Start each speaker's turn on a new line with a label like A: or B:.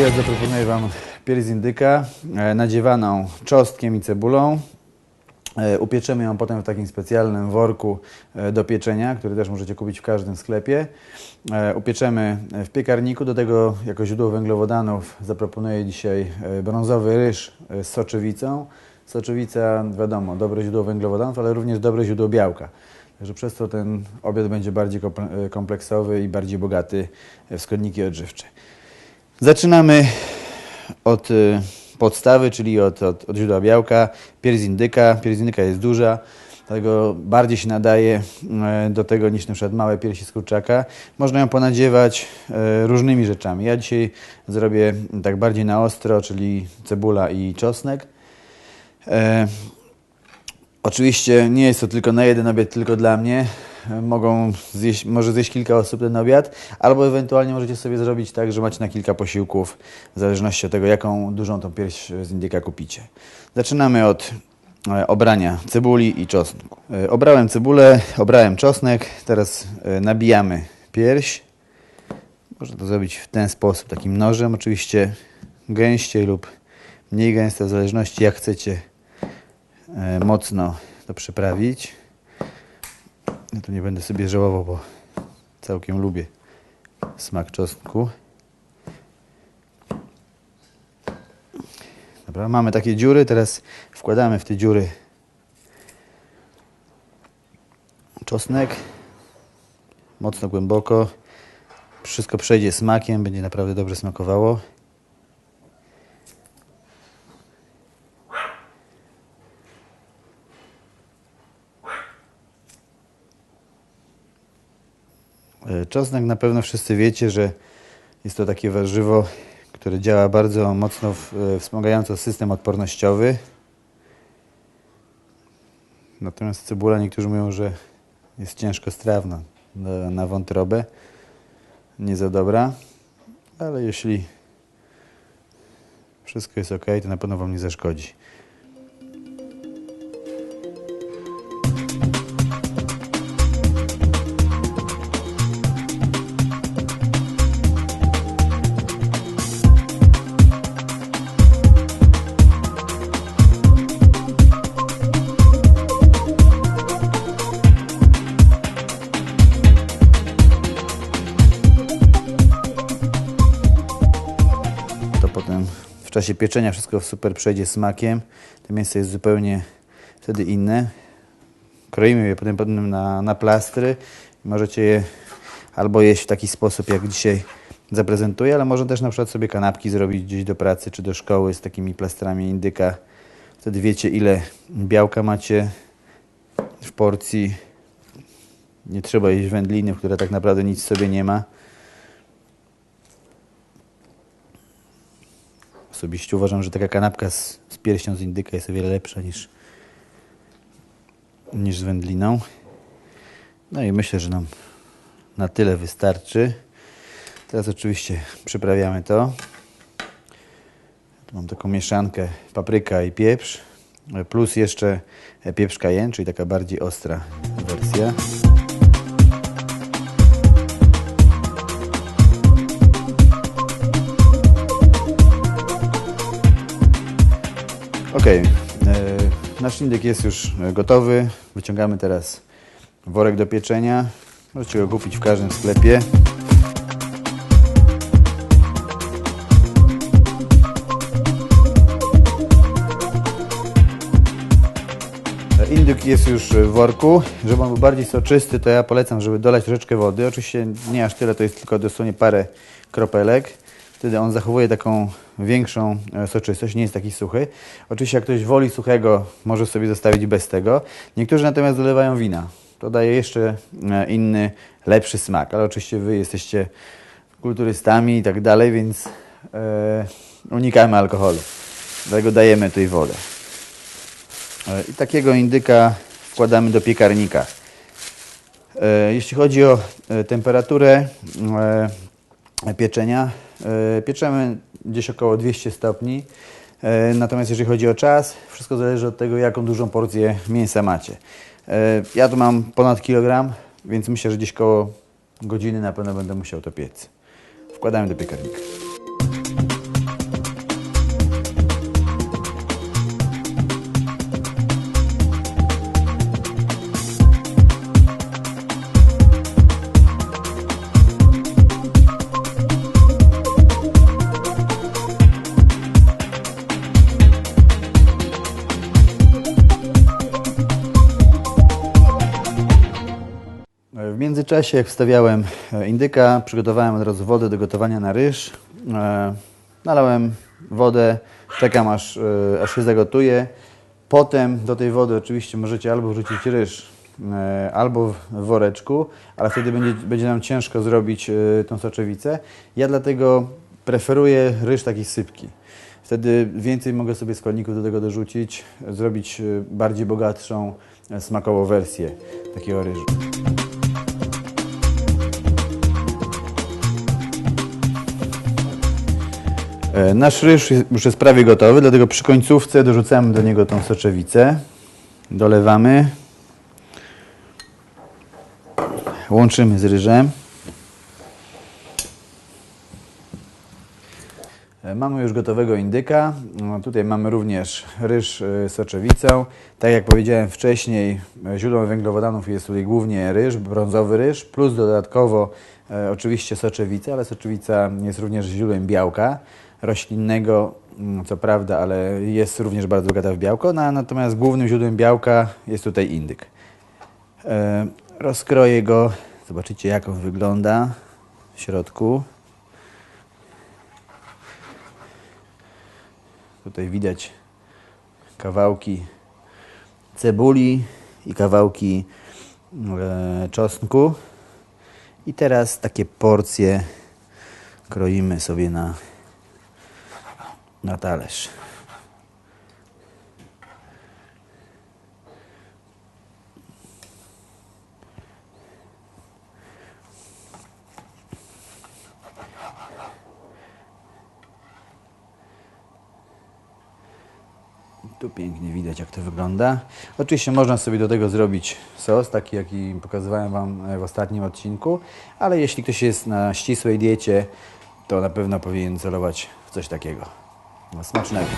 A: obiad zaproponuję Wam pierś indyka e, nadziewaną czosnkiem i cebulą. E, Upieczemy ją potem w takim specjalnym worku e, do pieczenia, który też możecie kupić w każdym sklepie. Upieczemy w piekarniku. Do tego jako źródło węglowodanów zaproponuję dzisiaj brązowy ryż z soczewicą. Soczewica, wiadomo, dobre źródło węglowodanów, ale również dobre źródło białka. Także przez to ten obiad będzie bardziej komple- kompleksowy i bardziej bogaty w składniki odżywcze. Zaczynamy od y, podstawy, czyli od, od, od źródła białka. Pierś indyka. Pierś indyka jest duża, dlatego bardziej się nadaje e, do tego niż na przykład małe piersi z kurczaka. Można ją ponadziewać e, różnymi rzeczami. Ja dzisiaj zrobię tak bardziej na ostro, czyli cebula i czosnek. Oczywiście nie jest to tylko na jeden obiad, tylko dla mnie. Mogą zjeść, może zjeść kilka osób ten obiad, albo ewentualnie możecie sobie zrobić tak, że macie na kilka posiłków, w zależności od tego, jaką dużą tą pierś z indyka kupicie. Zaczynamy od e, obrania cebuli i czosnku. E, Obrałem cebulę, obrałem czosnek, teraz e, nabijamy pierś. Można to zrobić w ten sposób, takim nożem, oczywiście gęściej lub mniej gęsto, w zależności jak chcecie mocno to przyprawić. Ja tu nie będę sobie żałował, bo całkiem lubię smak czosnku. Dobra, mamy takie dziury, teraz wkładamy w te dziury czosnek mocno głęboko. Wszystko przejdzie smakiem, będzie naprawdę dobrze smakowało. Czosnek na pewno wszyscy wiecie, że jest to takie warzywo, które działa bardzo mocno e, wspomagająco system odpornościowy. Natomiast cebula niektórzy mówią, że jest ciężko strawna na, na wątrobę. Nie za dobra, ale jeśli wszystko jest ok, to na pewno Wam nie zaszkodzi. Potem w czasie pieczenia wszystko super przejdzie smakiem. To mięso jest zupełnie wtedy inne. Kroimy je potem, na, na plastry. Możecie je albo jeść w taki sposób, jak dzisiaj zaprezentuję, ale można też na przykład sobie kanapki zrobić gdzieś do pracy czy do szkoły z takimi plastrami indyka. Wtedy wiecie, ile białka macie w porcji. Nie trzeba jeść wędliny, w której tak naprawdę nic sobie nie ma. Osobiście uważam, że taka kanapka z, z piersią z indyka jest o wiele lepsza niż, niż z wędliną. No i myślę, że nam na tyle wystarczy. Teraz oczywiście przyprawiamy to. Tu mam taką mieszankę papryka i pieprz, plus jeszcze pieprz cayenne, czyli taka bardziej ostra wersja. Ok, e, nasz indyk jest już e, gotowy. Wyciągamy teraz worek do pieczenia. Możecie go kupić w każdym sklepie. Indyk jest już w worku. Żeby on był bardziej soczysty, to ja polecam, żeby dolać troszeczkę wody. Oczywiście nie aż tyle, to jest tylko dosłownie parę kropelek. Wtedy on zachowuje taką większą e, soczystość, nie jest taki suchy. Oczywiście jak ktoś woli suchego, może sobie zostawić bez tego. Niektórzy natomiast dolewają wina. To daje jeszcze e, inny, lepszy smak. Ale oczywiście Wy jesteście kulturystami i tak dalej, więc e, unikamy alkoholu. Dlatego dajemy tutaj wodę. I takiego indyka wkładamy do piekarnika. Jeśli chodzi o temperaturę pieczenia, pieczemy gdzieś około 200 stopni. E, Natomiast jeżeli chodzi o czas, wszystko zależy od tego, jaką dużą porcję mięsa macie. E, Ja tu mam ponad kilogram, więc myślę, że gdzieś koło godziny na pewno będę musiał to piec. Wkładamy do piekarnika. Międzyczasie, jak wstawiałem e, indyka, przygotowałem od razu wodę do gotowania na ryż. E, nalałem wodę, czekam aż, e, aż się zagotuje. Potem do tej wody oczywiście możecie albo wrzucić ryż, albo w woreczku, ale wtedy będzie, będzie nam ciężko zrobić tą soczewicę. Ja dlatego preferuję ryż taki sypki. Wtedy więcej mogę sobie składników do tego dorzucić, zrobić bardziej bogatszą smakową wersję takiego ryżu. Nasz ryż już jest prawie gotowy, dlatego przy końcówce dorzucamy do niego tą soczewicę. Dolewamy. Łączymy z ryżem. Mamy już gotowego indyka. No, Tutaj mamy również ryż e, soczewicą. Tak jak powiedziałem wcześniej, e, źródłem węglowodanów jest tutaj głównie ryż, brązowy ryż, plus dodatkowo e, oczywiście soczewica, ale soczewica jest również źródłem białka roślinnego, mm, co prawda, ale jest również bardzo bogata w białko, no, natomiast głównym źródłem białka jest tutaj indyk. E, rozkroję go, zobaczycie jak on wygląda w środku. Tutaj widać kawałki cebuli i kawałki e, czosnku. I teraz takie porcje kroimy sobie na, na talerz. Tu pięknie widać, jak to wygląda. Oczywiście można sobie do tego zrobić sos, taki jaki pokazywałem Wam e, w ostatnim odcinku, ale jeśli ktoś jest na ścisłej diecie, to na pewno powinien celować w coś takiego. No, smacznego.